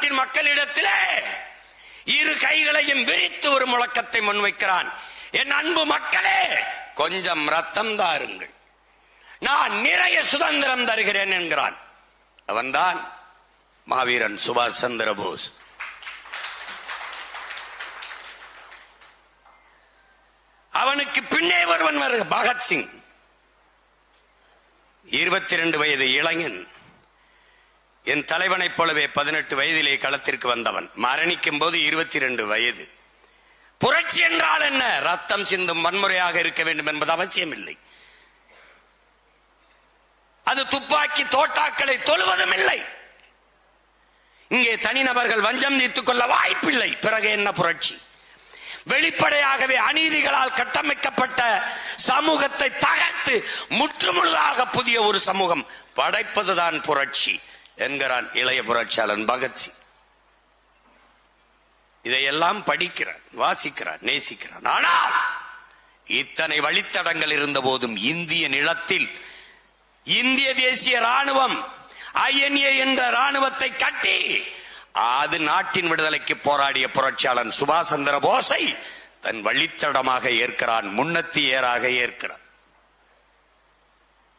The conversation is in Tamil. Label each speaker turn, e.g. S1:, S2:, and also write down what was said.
S1: நாட்டின் மக்களிடத்திலே இரு கைகளையும் விரித்து ஒரு முழக்கத்தை முன்வைக்கிறான். என் அன்பு மக்களே கொஞ்சம் ரத்தம் தாருங்கள். நான் நிறைய சுதந்திரம் தருகிறேன் என்கிறான். அவன்தான் மாவீரன் சுபாஷ் சந்திர போஸ். அவனுக்கு பின்னே ஒருவன் வருக பகத்சிங். இருபத்தி ரெண்டு வயது இளைஞன். என் தலைவனைப் போலவே பதினெட்டு வயதிலே களத்திற்கு வந்தவன். மரணிக்கும் போது இருபத்தி ரெண்டு வயது. புரட்சி என்றால் என்ன? ரத்தம் சிந்தும் வன்முறையாக இருக்க வேண்டும் என்பது அவசியம் இல்லை அது துப்பாக்கி தோட்டாக்களை தொழுவதும் இல்லை. இங்கே தனிநபர்கள் வஞ்சம் தீர்த்துக் கொள்ள வாய்ப்பில்லை. பிறகு என்ன புரட்சி? வெளிப்படையாகவே அநீதிகளால் கட்டமைக்கப்பட்ட சமூகத்தை தகர்த்து முற்றுமுழுதாக புதிய ஒரு சமூகம் படைப்பதுதான் புரட்சி. என்கிறான் இளைய புரட்சியாளன் பகத்சிங் இதையெல்லாம் படிக்கிறான் வாசிக்கிறான் நேசிக்கிறான். ஆனால் இத்தனை வழித்தடங்கள் இருந்த போதும் இந்திய நிலத்தில் இந்திய தேசிய ராணுவம் ஐஎன்ஏ என்ற ராணுவத்தை கட்டி அது நாட்டின் விடுதலைக்கு போராடிய புரட்சியாளன் சுபாஷ் சந்திர போஸை தன் வழித்தடமாக ஏற்கிறான் முன்னத்தி ஏறாக ஏற்கிறான்.